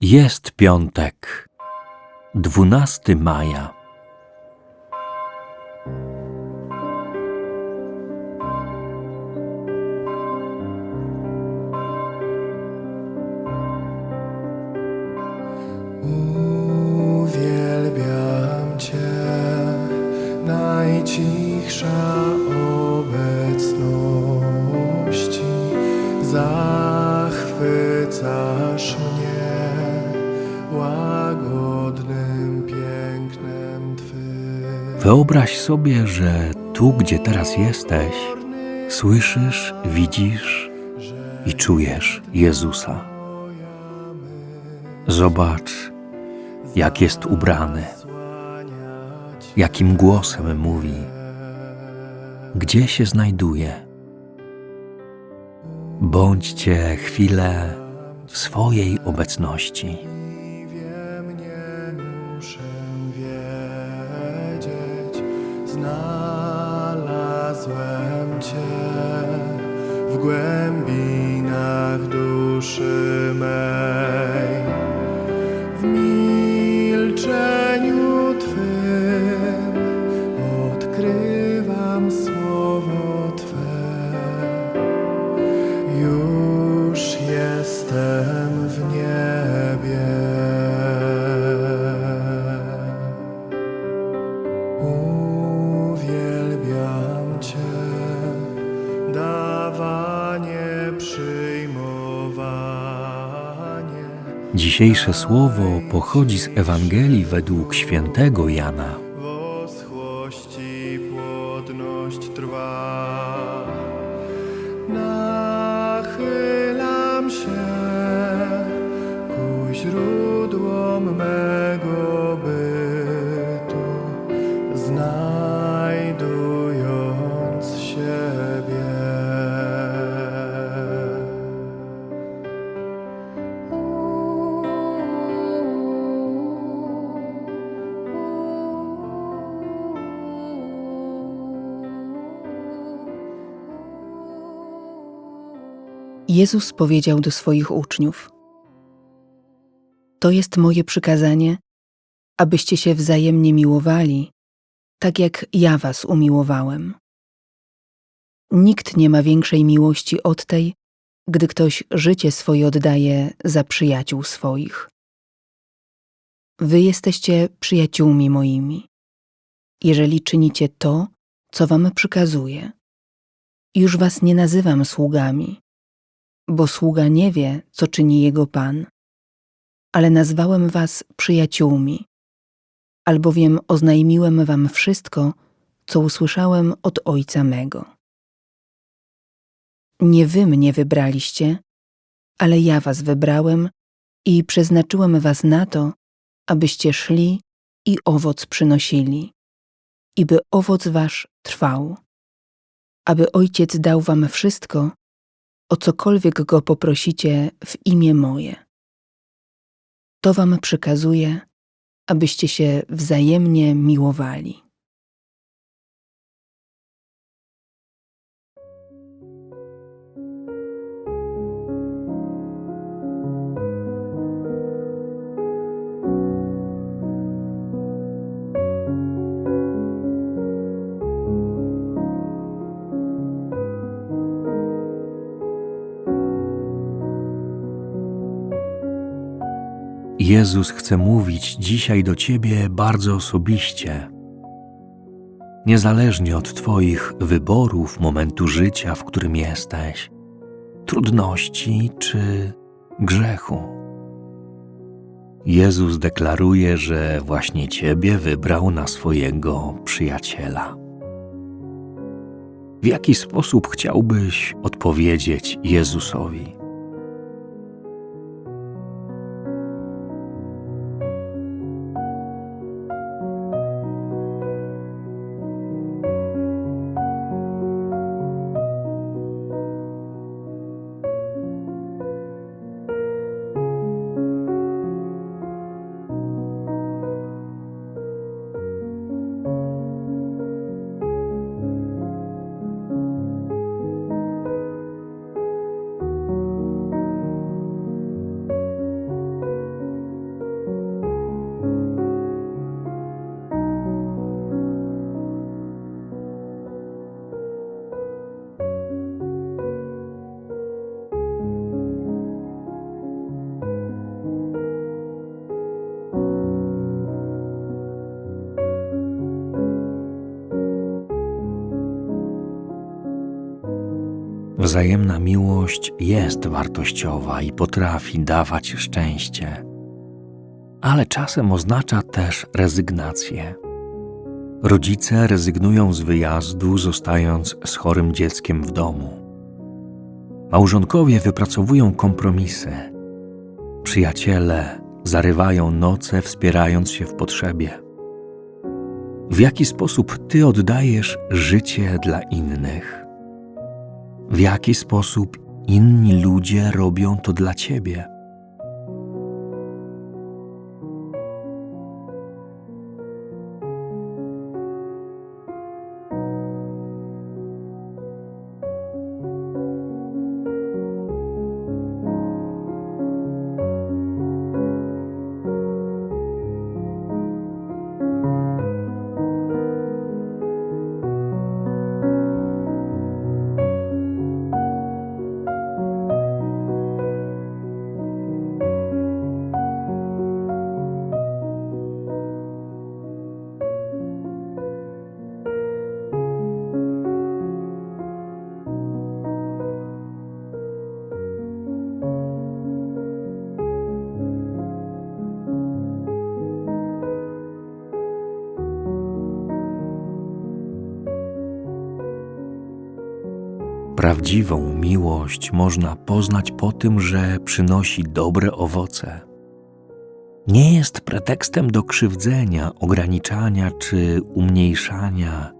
Jest piątek, 12 maja. Uwielbiam Cię, najcichsza obecności. Wyobraź sobie, że tu, gdzie teraz jesteś, słyszysz, widzisz i czujesz Jezusa. Zobacz, jak jest ubrany, jakim głosem mówi, gdzie się znajduje. Bądźcie chwilę w swojej obecności. Znalazłem Cię w głębinach duszy mej. W milczeniu Twym odkrywam słowo Twe. Już jestem Dzisiejsze słowo pochodzi z Ewangelii według świętego Jana. Woschłości płodność trwa. Jezus powiedział do swoich uczniów: To jest moje przykazanie, abyście się wzajemnie miłowali, tak jak ja was umiłowałem. Nikt nie ma większej miłości od tej, gdy ktoś życie swoje oddaje za przyjaciół swoich. Wy jesteście przyjaciółmi moimi, jeżeli czynicie to, co wam przykazuję. Już was nie nazywam sługami, bo sługa nie wie, co czyni jego pan. Ale nazwałem was przyjaciółmi, albowiem oznajmiłem wam wszystko, co usłyszałem od Ojca mego. Nie wy mnie wybraliście, ale ja was wybrałem i przeznaczyłem was na to, abyście szli i owoc przynosili, i by owoc wasz trwał, aby Ojciec dał wam wszystko, o cokolwiek go poprosicie w imię moje. To wam przykazuję, abyście się wzajemnie miłowali. Jezus chce mówić dzisiaj do Ciebie bardzo osobiście. Niezależnie od Twoich wyborów, momentu życia, w którym jesteś, trudności czy grzechu. Jezus deklaruje, że właśnie Ciebie wybrał na swojego przyjaciela. W jaki sposób chciałbyś odpowiedzieć Jezusowi? Wzajemna miłość jest wartościowa i potrafi dawać szczęście, ale czasem oznacza też rezygnację. Rodzice rezygnują z wyjazdu, zostając z chorym dzieckiem w domu. Małżonkowie wypracowują kompromisy. Przyjaciele zarywają noce, wspierając się w potrzebie. W jaki sposób ty oddajesz życie dla innych? W jaki sposób inni ludzie robią to dla ciebie? Prawdziwą miłość można poznać po tym, że przynosi dobre owoce. Nie jest pretekstem do krzywdzenia, ograniczania czy umniejszania,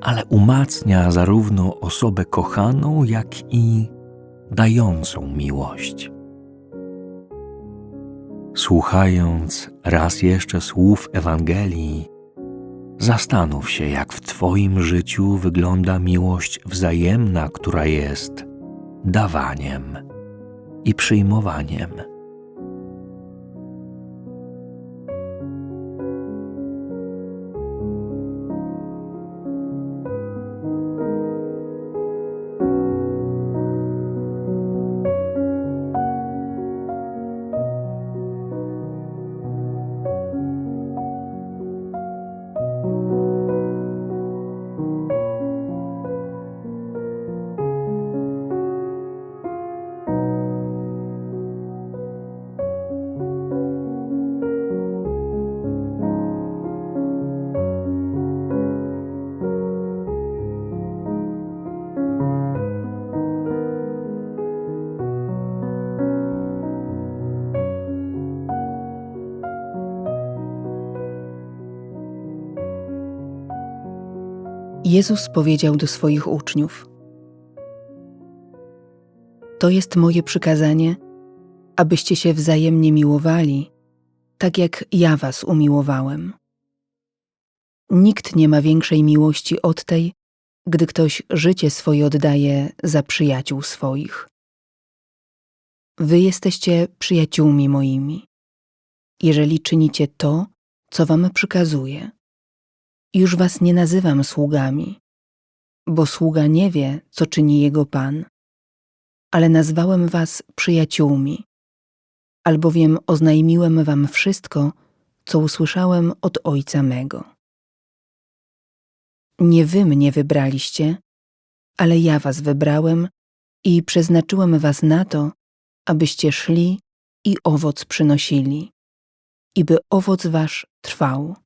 ale umacnia zarówno osobę kochaną, jak i dającą miłość. Słuchając raz jeszcze słów Ewangelii, Zastanów się, jak w Twoim życiu wygląda miłość wzajemna, która jest dawaniem i przyjmowaniem. Jezus powiedział do swoich uczniów: To jest moje przykazanie, abyście się wzajemnie miłowali, tak jak ja was umiłowałem. Nikt nie ma większej miłości od tej, gdy ktoś życie swoje oddaje za przyjaciół swoich. Wy jesteście przyjaciółmi moimi, jeżeli czynicie to, co wam przykazuję. Już was nie nazywam sługami, bo sługa nie wie, co czyni jego pan, ale nazwałem was przyjaciółmi, albowiem oznajmiłem wam wszystko, co usłyszałem od Ojca mego. Nie wy mnie wybraliście, ale ja was wybrałem i przeznaczyłem was na to, abyście szli i owoc przynosili, i by owoc wasz trwał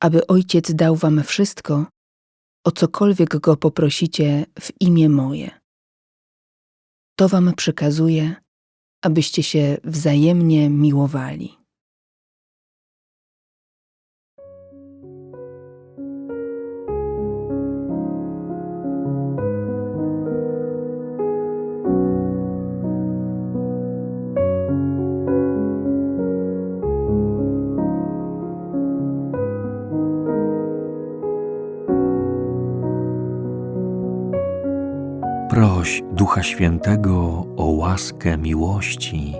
aby Ojciec dał wam wszystko, o cokolwiek go poprosicie w imię moje. To wam przekazuję, abyście się wzajemnie miłowali. Proś Ducha Świętego o łaskę miłości,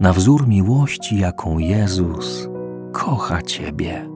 na wzór miłości, jaką Jezus kocha Ciebie.